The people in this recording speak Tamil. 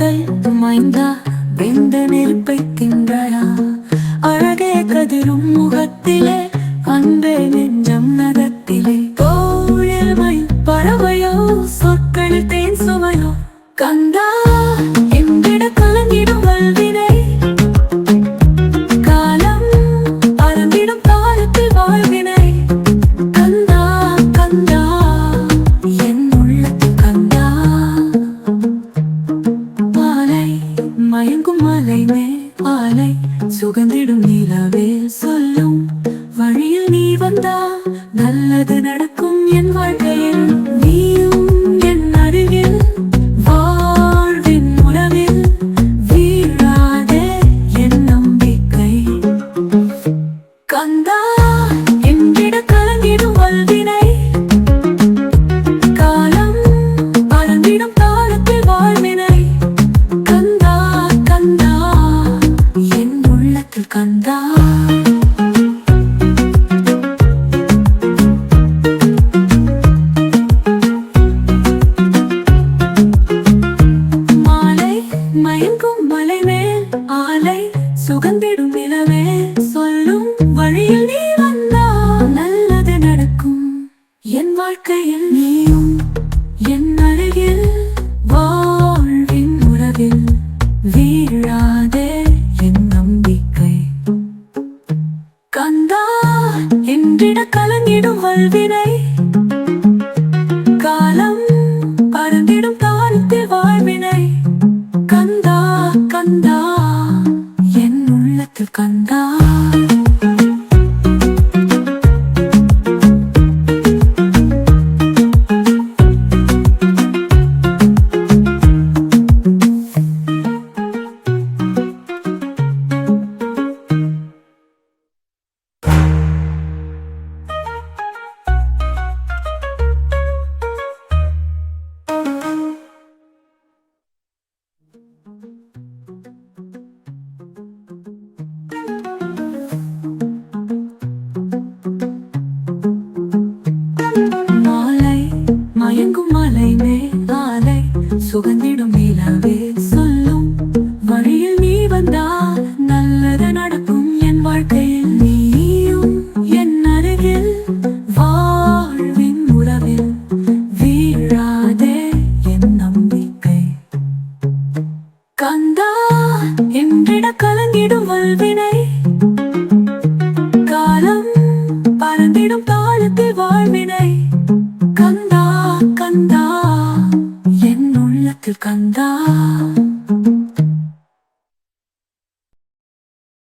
கண்கள் துமைந்தா வெந்த நெருப்பை தின்றாயா? அழகே கதிரும் முகத்தில் சுகந்திடும் நிலவே சொல்லும். வழியில் நீ வந்தா நல்லது நடக்கும் என் வாழ்க்கையில். நீயும் என் அருகில் வாழ்வின் உறவில் வீழாதே என் நம்பிக்கை. கந்தா என்றிட கலங்கிடும் வல்வினை. காலம் பறந்திடும் காலத்தில் வாழ்வினை. மயங்கும் மலை மேல் ஆலை சுகந்திடும் என்றிட கலங்கிடும் வல்வினை. காலம் பறந்திடும் காலத்தில் வாழ்வினை. கந்தா கந்தா என் உள்ளத்தில் கந்தா. சுகந்திடும் நிலவே சொல்லும். வழியில் நீ வந்தால் நல்லது நடக்கும். என் வாழ்க்கையில் நீயும் என் அருகில். வாழ்வின் உறவில் வீழாதே என் நம்பிக்கை. கந்தா என்றிட கலங்கிடும் வல்வினை. காலம் பறந்திடும் கந்தா கந்தா என் உள்ளத்தில் கந்தா